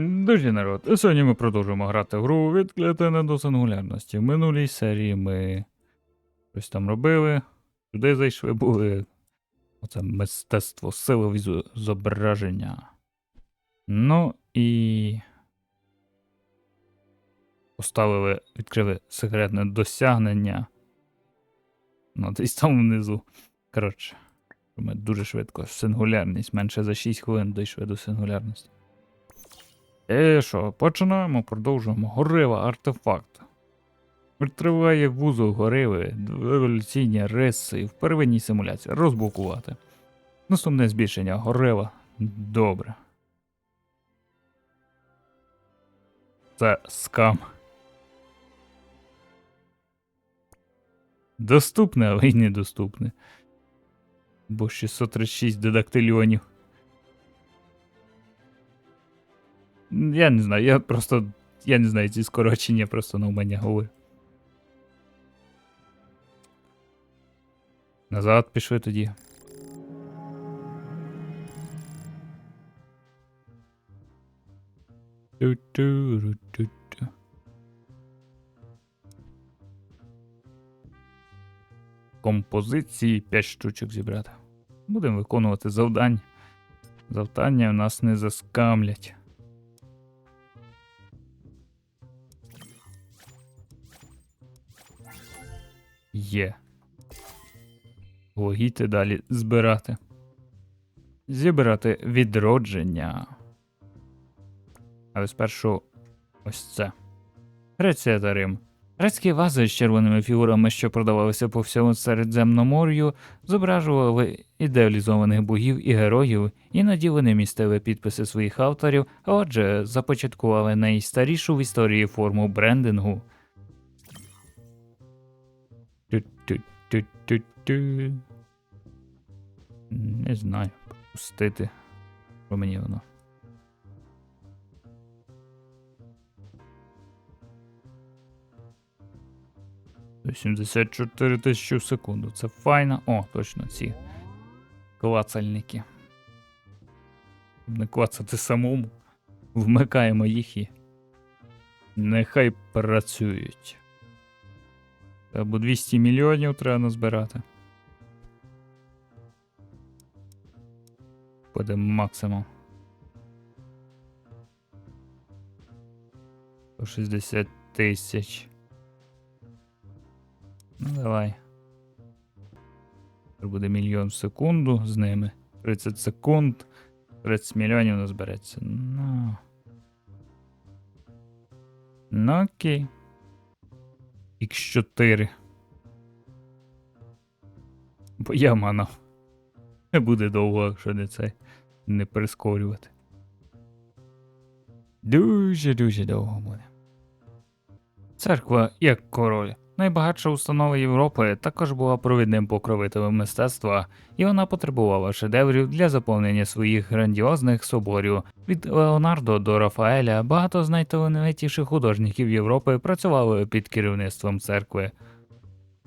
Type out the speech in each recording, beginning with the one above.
Друзі, народ, сьогодні ми продовжуємо грати в гру відклятене до сингулярності. В минулій серії ми щось там робили, сюди зайшли, були. Оце мистецтво сили зображення. Ну і. Поставили, відкрили секретне досягнення. Ну, десь там внизу. Коротше, ми дуже швидко. Сингулярність. Менше за 6 хвилин дійшли до сингулярності. І що, починаємо, продовжуємо. Горива артефакт. Відтриває вузол гориви, еволюційні риси в первинній симуляції. Розблокувати. Наступне збільшення горива. Добре. Це скам. Доступне, але й недоступне. Бо 636 дедактильйонів. Я не знаю, я просто. Я не знаю ці скорочення, просто на мене говорю. Назад пішли тоді. Композиції 5 штучок зібрати. Будемо виконувати завдання. Завдання в нас не заскамлять. Є. Логіти далі збирати. Зібрати відродження. Але спершу ось це. Греція та Рим. Грецькі вази з червоними фігурами, що продавалися по всьому Середземномор'ю, зображували ідеалізованих богів і героїв, іноді вони містили підписи своїх авторів, а отже, започаткували найстарішу в історії форму брендингу. Ту-ту-ту-ту-ту. Не знаю, пустити. Що мені воно. До 74 тисячі в секунду. Це файно. О, точно ці клацальники. Не клацати самому. Вмикаємо їх і. Нехай працюють. Або 200 мільйонів треба назбирати. Буде максимум. 160 тисяч. Ну, давай. Тепер буде мільйон в секунду з ними. 30 секунд. 30 мільйонів назбереться. Ну. Ну окей. X4. Бо я манав. Не буде довго, якщо не це не прискорювати. Дуже-дуже довго буде. Церква як король. Найбагатша установа Європи також була провідним покровителем мистецтва, і вона потребувала шедеврів для заповнення своїх грандіозних соборів. Від Леонардо до Рафаеля багато з найталановитіших художників Європи працювали під керівництвом церкви.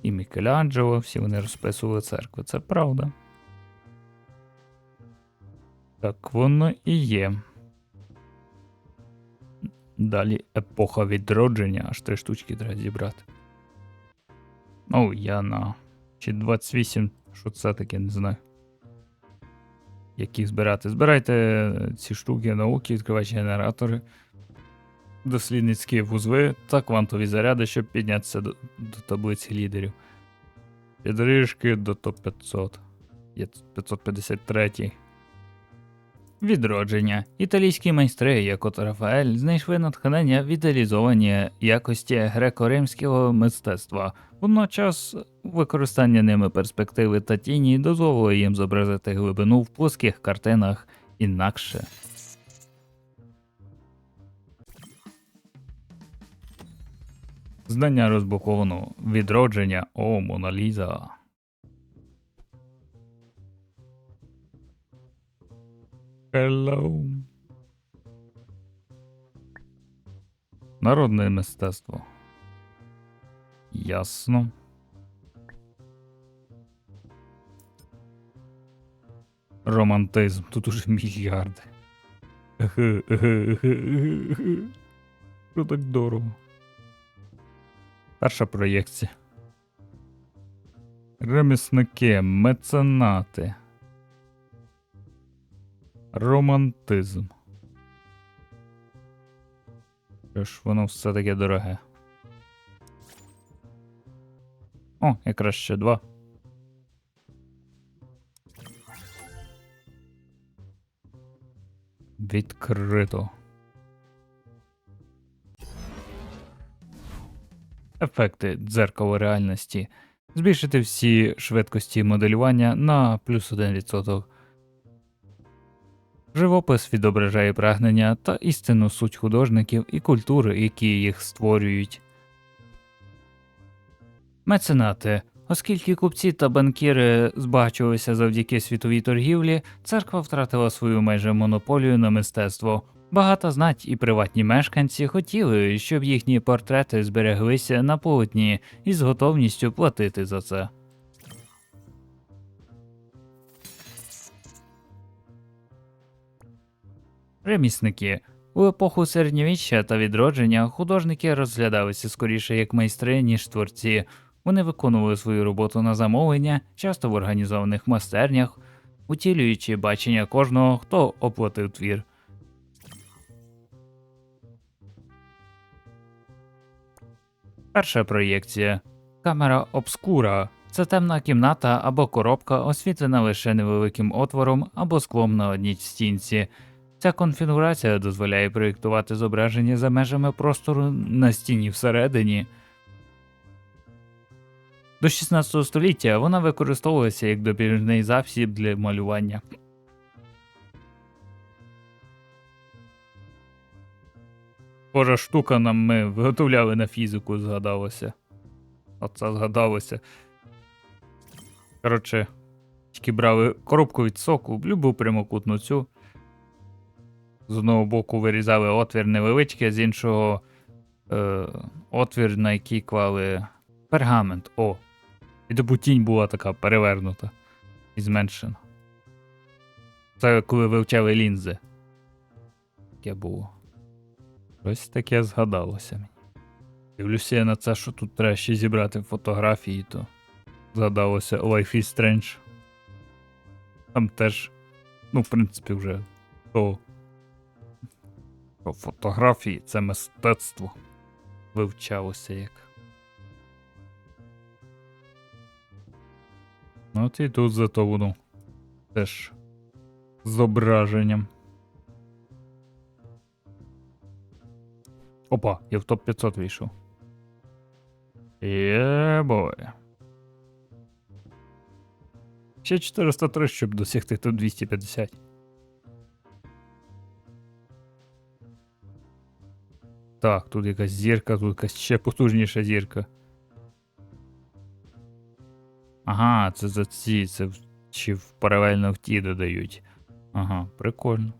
І Мікеланджело, всі вони розписували церкви, це правда. Так воно і є. Далі епоха відродження, аж три штучки треба зібрати. Ну, я на. Чи 28, що це таке, не знаю. Які збирати. Збирайте ці штуки науки, відкривачі генератори, дослідницькі вузли та квантові заряди, щоб піднятися до, до таблиці лідерів. Підрижки до топ-500. Є 553. Відродження. Італійські майстри, як от Рафаель, знайшли натхнення в ідеалізовані якості греко-римського мистецтва. Водночас використання ними перспективи та тіні дозволило їм зобразити глибину в плоских картинах інакше. Знання розблоковано. Відродження. О, Моналіза. Hello. Народне мистецтво. Ясно. Романтизм. Тут уже мільярди. Що так дорого. Перша проєкція. Ремісники, меценати. Романтизм. Що ж воно все таке дороге. О, якраз ще два. Відкрито. Ефекти дзеркало реальності. Збільшити всі швидкості моделювання на плюс 1%. Живопис відображає прагнення та істинну суть художників і культури, які їх створюють. Меценати. Оскільки купці та банкіри збагачувалися завдяки світовій торгівлі, церква втратила свою майже монополію на мистецтво. Багата знать і приватні мешканці хотіли, щоб їхні портрети збереглися на полотні і з готовністю платити за це. Ремісники. У епоху середньовіччя та відродження художники розглядалися скоріше як майстри, ніж творці. Вони виконували свою роботу на замовлення, часто в організованих майстернях, утілюючи бачення кожного, хто оплатив твір. Перша проєкція. Камера обскура. Це темна кімната або коробка, освітлена лише невеликим отвором або склом на одній стінці. Ця конфігурація дозволяє проєктувати зображення за межами простору на стіні всередині. До 16 століття вона використовувалася як допоміжний засіб для малювання. Божа штука нам ми виготовляли на фізику, згадалося. Оце згадалося. Коротше, тільки брали коробку від соку, любу прямокутну цю. З одного боку вирізали отвір невеличкий, а з іншого е, отвір, на який клали пергамент. О! І тобі тінь була така перевернута і зменшена. Це коли вивчали лінзи. Таке було. Ось таке згадалося мені. Дивлюся я на це, що тут треба ще зібрати фотографії, то згадалося Life is Strange. Там теж, ну, в принципі, вже то. То фотографії це мистецтво вивчалося як. От і тут зато воно теж зображенням. Опа, я в топ-500 вийшов. Єбой. Ще 403, щоб досягти тут 250. Так, тут якась зірка, тут якась ще потужніша зірка. Ага, це за ці, це чи паралельно в ті додають. Ага, прикольно.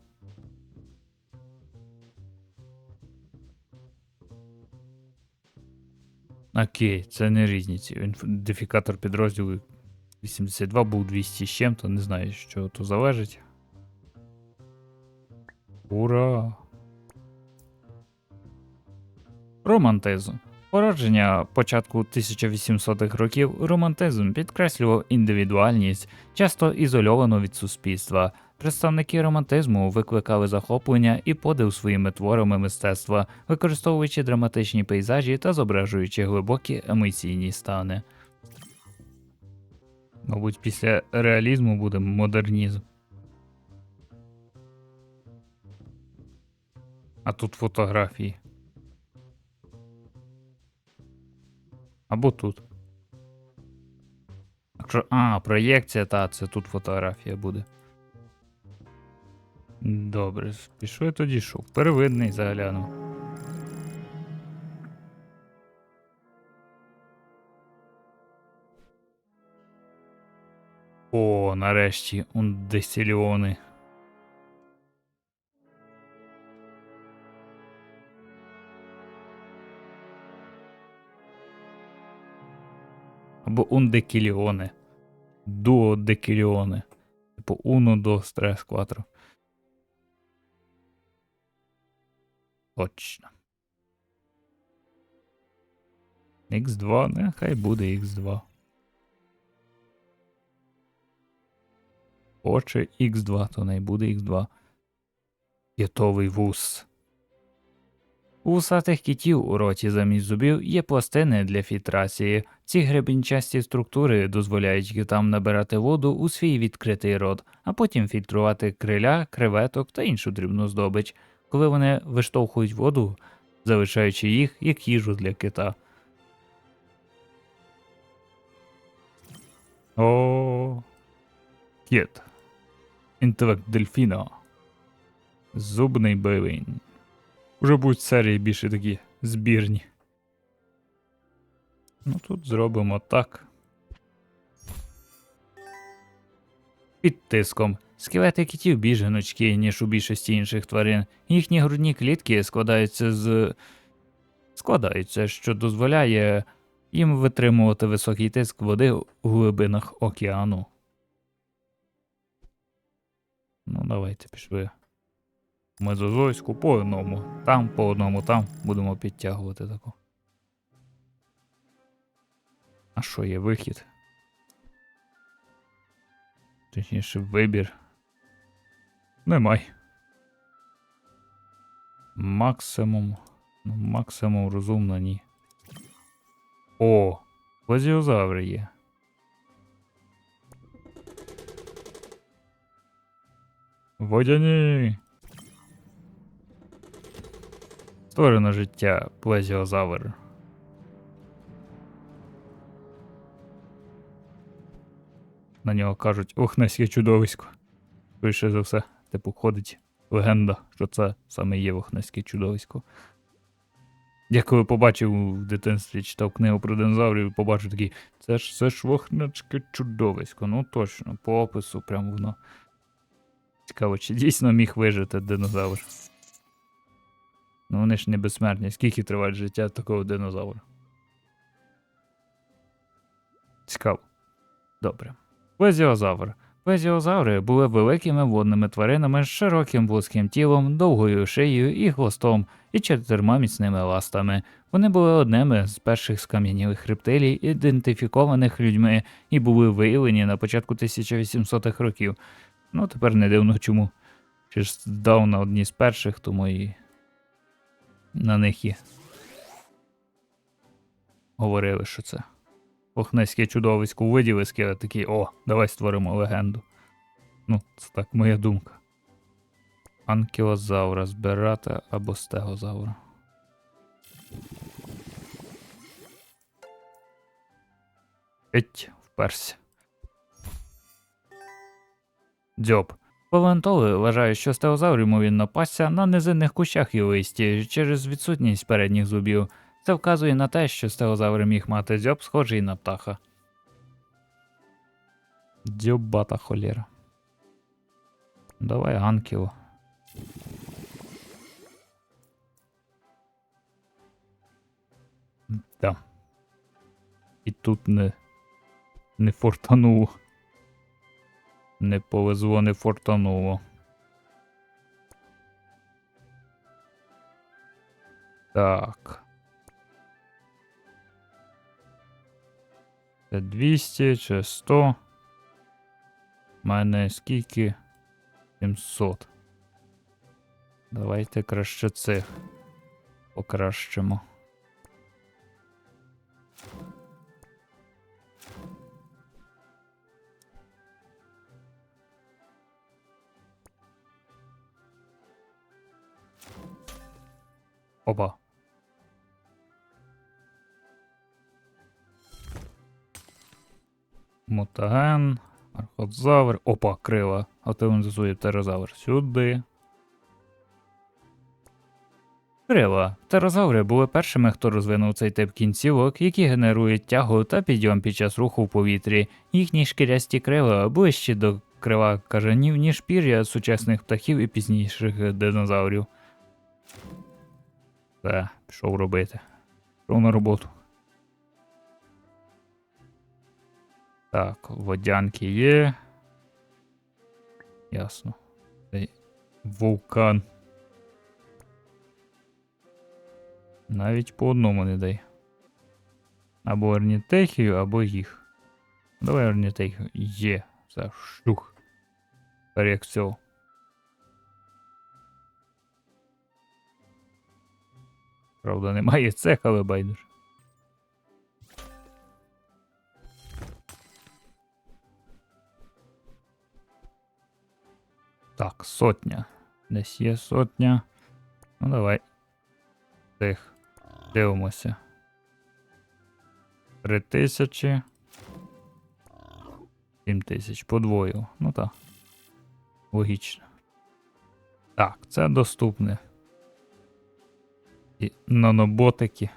Окей, це не різниці. Ідентифікатор підрозділу 82 був 200 з чим-то, не знаю, що то залежить. Ура! Романтизм. Породження початку 1800-х років романтизм підкреслював індивідуальність, часто ізольовану від суспільства. Представники романтизму викликали захоплення і подив своїми творами мистецтва, використовуючи драматичні пейзажі та зображуючи глибокі емоційні стани. Мабуть, після реалізму буде модернізм. А тут фотографії. Або тут. А, проєкція, та, це тут фотографія буде. Добре, пішов я тоді шов. Первинний загляну. О, нарешті, ундесільйони. Або ундекіліони. Дуодекіліони. Типу Uno, 2, 3, 4. Точно. Х2, нехай буде Х2. Хоче Х2, то не буде Х2. Ятовий вус. У вусатих кітів у роті замість зубів є пластини для фільтрації. Ці гребінчасті структури дозволяють китам набирати воду у свій відкритий рот, а потім фільтрувати криля, креветок та іншу дрібну здобич, коли вони виштовхують воду, залишаючи їх як їжу для кита. О. Кіт. Інтелект дельфіна. Зубний бивень. Уже будуть серії більше такі збірні. Ну тут зробимо так. Під тиском. Скелети китів більш гнучкі, ніж у більшості інших тварин. Їхні грудні клітки складаються з. складаються, що дозволяє їм витримувати високий тиск води у глибинах океану. Ну, давайте пішли. Мезозойську по одному. Там по одному, там будемо підтягувати таку. А що є вихід? Точніше, вибір. Немай. Максимум. Ну, максимум розумно, ні. О! Плазіозаври є. Водяні. Створено життя плезіозавр. На нього кажуть охнеське чудовисько. Швидше за все, типу, ходить легенда, що це саме є охнеське чудовисько. Я коли побачив в дитинстві, читав книгу про динозаврів, побачив такий, це ж це ж вохнечке чудовисько. Ну точно, по опису прямо воно. Цікаво, чи дійсно міг вижити динозавр. Ну вони ж не безсмертні. Скільки триває життя такого динозавра? Цікаво. Добре. Плезіозавр. Плезіозаври були великими водними тваринами з широким вузьким тілом, довгою шиєю і хвостом, і чотирма міцними ластами. Вони були одними з перших скам'янілих рептилій, ідентифікованих людьми, і були виявлені на початку 1800-х років. Ну, тепер не дивно чому. Чи ж здавна одні з перших, тому і на них і говорили, що це. Охнеське чудовисько виділи скелет такий, о, давай створимо легенду. Ну, це так моя думка. Анкілозавра збирати або стегозавра. Еть, вперся. Дзьоб. Палеонтологи вважають, що стегозавр ймовірно пасся на низинних кущах і листі через відсутність передніх зубів. Це вказує на те, що стегозавр міг мати дзьоб, схожий на птаха. Дзьобата холєра. Давай анкіло. Да. І тут не. не фортануло. Не повезло, не фортануло. Так. Це 200 чи 100. У мене скільки? 700. Давайте краще цих покращимо. Опа. Мутаген, архозавр. Опа, крила. Автоматизує птерозавр. Сюди. Крила. Птерозаври були першими, хто розвинув цей тип кінцівок, які генерують тягу та підйом під час руху в повітрі. Їхні шкірясті крила ближчі до крила кажанів, ніж пір'я сучасних птахів і пізніших динозаврів. Все, пішов робити. Пішов на роботу. Так, водянки є. Ясно. Вулкан. Навіть по одному не дай. Або орнітехію, або їх. Давай орнітехію. Є. Все, штух. Тепер Правда, немає цех, але байдуже. Так, сотня. Десь є сотня. Ну давай. Тих. Дивимося. Три тисячі. Сім тисяч. Подвою. Ну так. Логічно. Так, це доступне. І наноботики.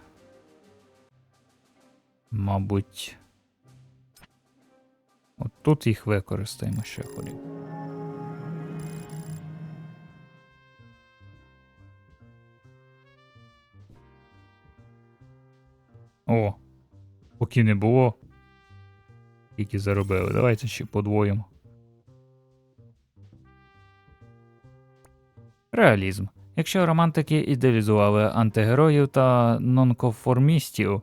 Мабуть. От тут їх використаємо ще ходів. О, поки не було. Тільки заробили. Давайте ще подвоїмо. Реалізм. Якщо романтики ідеалізували антигероїв та нонконформістів,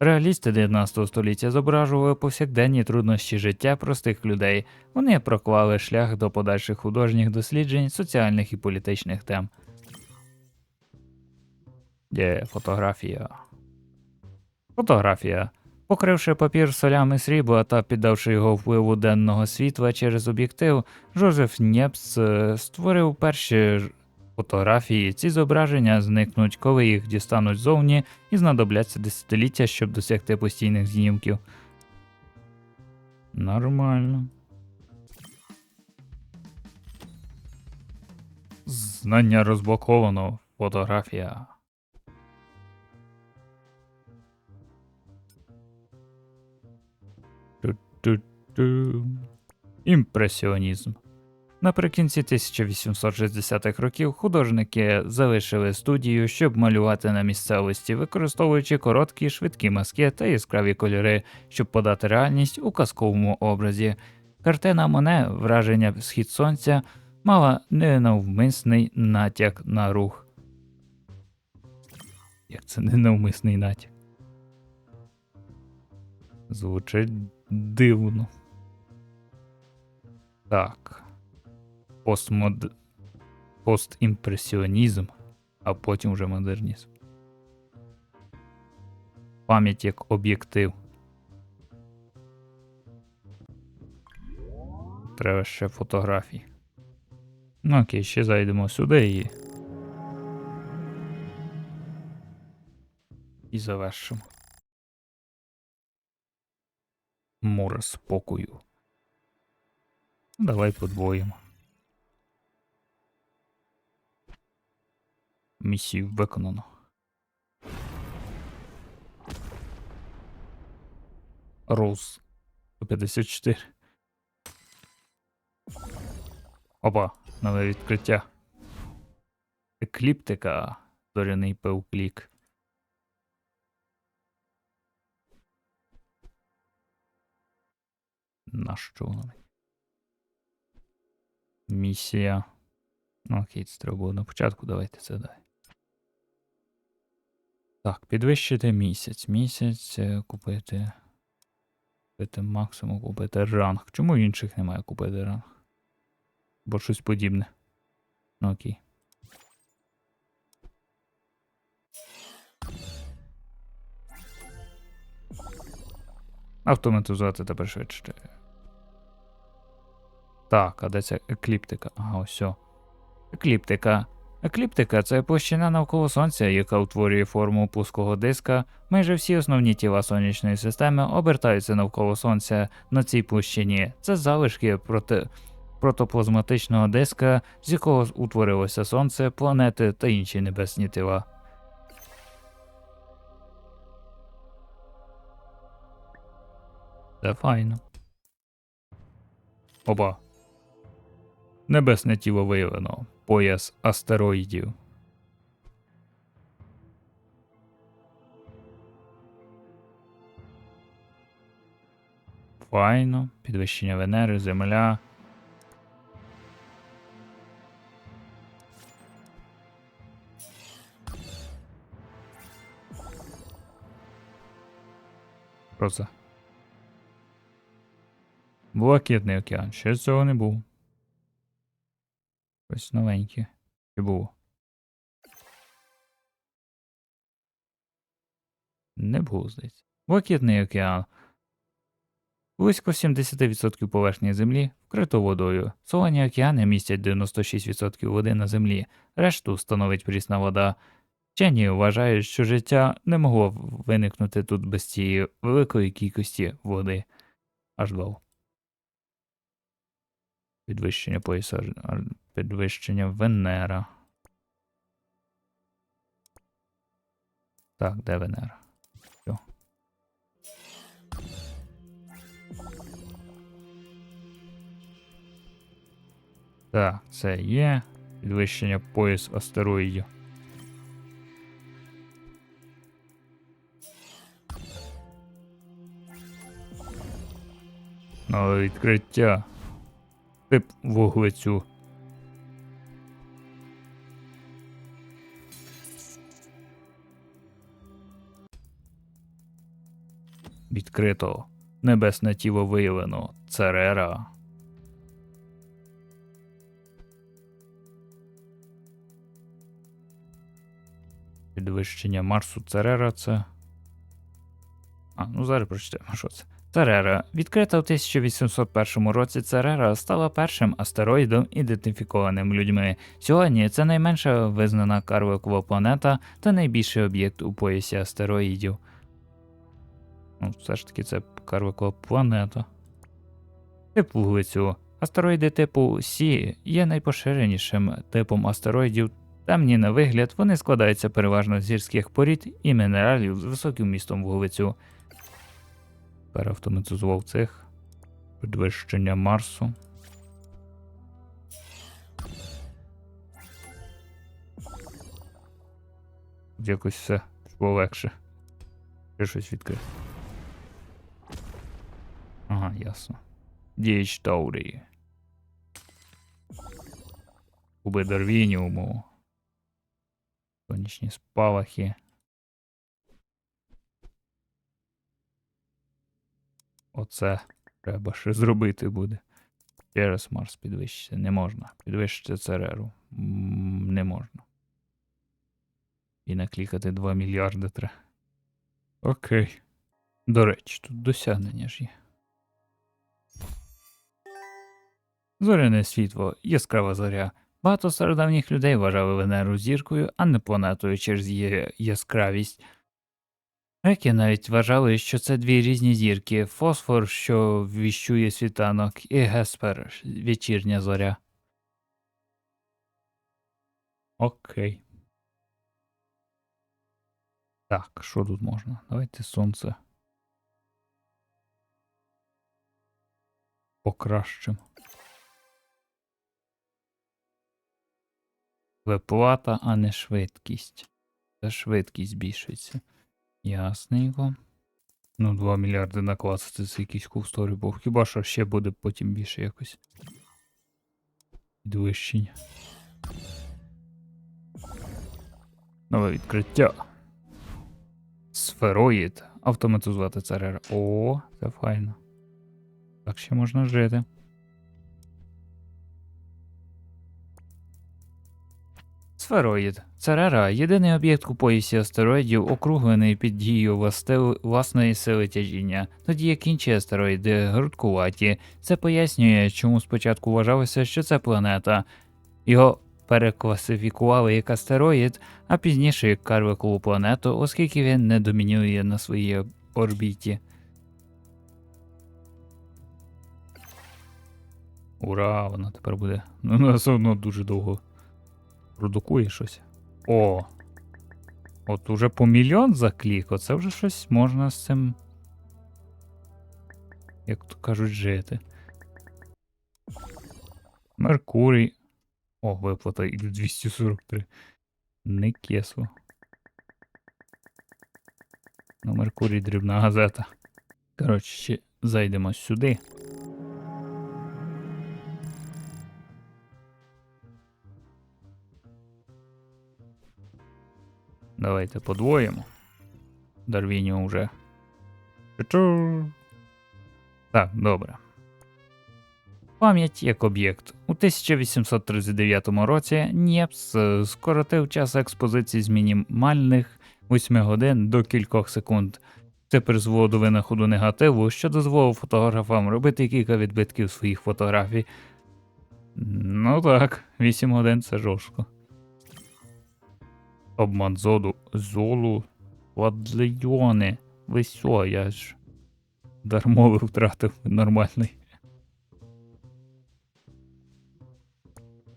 реалісти 19 століття зображували повсякденні труднощі життя простих людей. Вони проклали шлях до подальших художніх досліджень, соціальних і політичних тем. Є фотографія. Фотографія. Покривши папір солями срібла та піддавши його впливу денного світла через об'єктив, Жозеф Нєпс е, створив перші фотографії. Ці зображення зникнуть, коли їх дістануть зовні і знадобляться десятиліття, щоб досягти постійних знімків. Нормально. Знання розблоковано. Фотографія. Ту-ту-ту. Імпресіонізм. Наприкінці 1860-х років художники залишили студію, щоб малювати на місцевості, використовуючи короткі швидкі маски та яскраві кольори, щоб подати реальність у казковому образі. Картина Моне, враження схід сонця, мала ненавмисний натяк на рух. Як це ненавмисний натяк? Звучить дивно. Так. Постмод... Постімпресіонізм, а потім вже модернізм. Пам'ять як об'єктив. Треба ще фотографії. Ну окей, ще зайдемо сюди і. І завершимо. Море спокою. Давай подвоїмо. Місію виконано. Роуз 154. Опа, нове відкриття. Екліптика. Зоряний певклік. На що воно? Місія. Ну, окей, це треба було на початку, давайте це дай. Так, підвищити місяць. Місяць е, купити. Купити максимум, купити ранг. Чому інших немає купити ранг? Бо щось подібне. Ну окей. Автоматизувати тепер швидше. Так, а де ця екліптика? Ага, ось. Екліптика. Екліптика це площина навколо сонця, яка утворює форму пуского диска. Майже всі основні тіла сонячної системи обертаються навколо сонця на цій площині. Це залишки проти... протоплазматичного диска, з якого утворилося сонце, планети та інші небесні тіла. Це файно. Опа. Небесне тіло виявлено. Пояс астероїдів. Файно. Підвищення Венери, Земля. Що це? Блакитний океан. Ще цього не був. Ось новеньке. Чи було? Не було, здається. Блакитний океан. Близько 70% поверхні землі вкрито водою. Солоні океани містять 96% води на землі, решту становить прісна вода. Вчені вважають, що життя не могло виникнути тут без цієї великої кількості води. Аж два. Підвищення пояса, підвищення Венера. Так, де Венера? Все. Так, це є. Підвищення пояс астероїдів. Нове відкриття. Тип вуглецю. Відкрито. Небесне тіло виявлено. Церера. Підвищення Марсу Церера це. А, ну зараз прочитаємо, що це. Церера. Відкрита у 1801 році Церера стала першим астероїдом, ідентифікованим людьми. Сьогодні це найменша визнана карвикова планета та найбільший об'єкт у поясі астероїдів. Ну, все ж таки, це карвикова планета. Тип вуглецю. Астероїди типу Сі є найпоширенішим типом астероїдів. Темні на вигляд, вони складаються переважно з гірських порід і мінералів з високим містом вуглецю. Переавтоматизував цих. Підвищення Марсу. Якось все пішло легше. Ще щось відкрити. Ага, ясно. Діч Таурії. Куби Дарвініуму. Сонячні спалахи. Оце треба ще зробити буде. Ще раз Марс підвищити. Не можна. Підвищити Цереру. Не можна. І наклікати 2 мільярди треба. Окей. До речі, тут досягнення ж є. Зоряне світло, яскрава зоря. Багато стародавніх людей вважали Венеру зіркою, а не планетою через її яскравість. Греки навіть вважали, що це дві різні зірки фосфор, що віщує світанок, і Геспер вечірня зоря. Окей. Так, що тут можна? Давайте сонце. Покращимо. Виплата, а не швидкість. Це швидкість збільшується. Ясненько. Ну, 2 мільярди накласти це якийсь кусторі був. Хіба що ще буде потім більше якось. Підвищення. Нове відкриття. Сфероїд. Автоматизувати ЦРР. О, це файно. Так ще можна жити. Сфероїд. Церера єдиний об'єкт у поясі астероїдів, округлений під дією власної сили тяжіння, тоді як інші астероїди грудкуваті. Це пояснює, чому спочатку вважалося, що це планета. Його перекласифікували як астероїд, а пізніше як карвикову планету, оскільки він не домінює на своїй орбіті. Ура, вона тепер буде. Ну, все одно дуже довго продукує щось. О! От уже по мільйон за клік, оце вже щось можна з цим. Як то кажуть, жити. Меркурій. О, виплата і 243. Не кесло. Ну, Меркурій дрібна газета. Коротше, зайдемо сюди. Давайте подвоїмо. Дарвініум вже Так, добре. Пам'ять як об'єкт. У 1839 році Нєпс е, скоротив час експозиції з мінімальних 8 годин до кількох секунд. Це призвело до винаходу негативу, що дозволив фотографам робити кілька відбитків своїх фотографій. Ну так, 8 годин це жорстко. Обман зоду. Золу. Квадлейони. Ви що, я ж дармови втратив нормальний.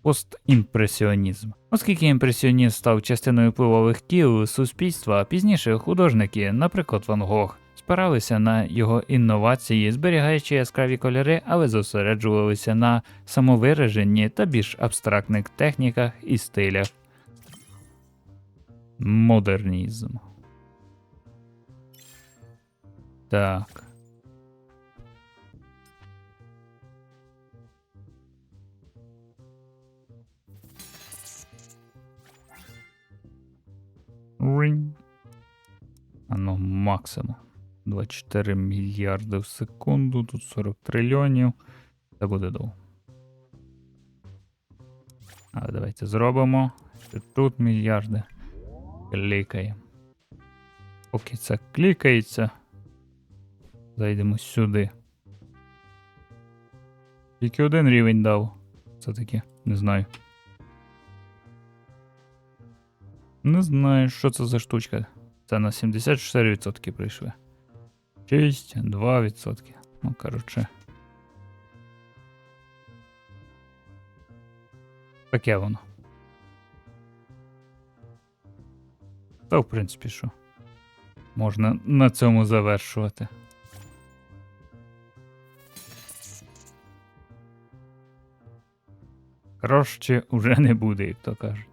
Постімпресіонізм. Оскільки імпресіонізм став частиною впливових кіл суспільства, пізніше художники, наприклад, Ван Гог, спиралися на його інновації, зберігаючи яскраві кольори, але зосереджувалися на самовираженні та більш абстрактних техніках і стилях. Модернізм. Так. Ринь. А ну, максимум. 24 мільярди в секунду, тут 40 трильйонів. Це буде довго. Але давайте зробимо. Тут мільярди. Клікаємо. Поки це клікається. Зайдемо сюди. Тільки один рівень дав. Це таке, не знаю. Не знаю, що це за штучка. Це на 74% прийшли. 6, 2%. Ну, коротше. Таке воно. Та, в принципі, що. Можна на цьому завершувати. Краще уже не буде, як то кажуть.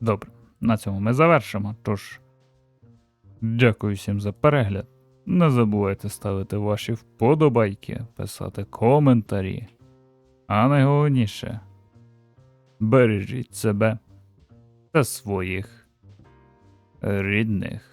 Добре, на цьому ми завершимо. Тож, дякую всім за перегляд. Не забувайте ставити ваші вподобайки, писати коментарі. А найголовніше бережіть себе та своїх рідних.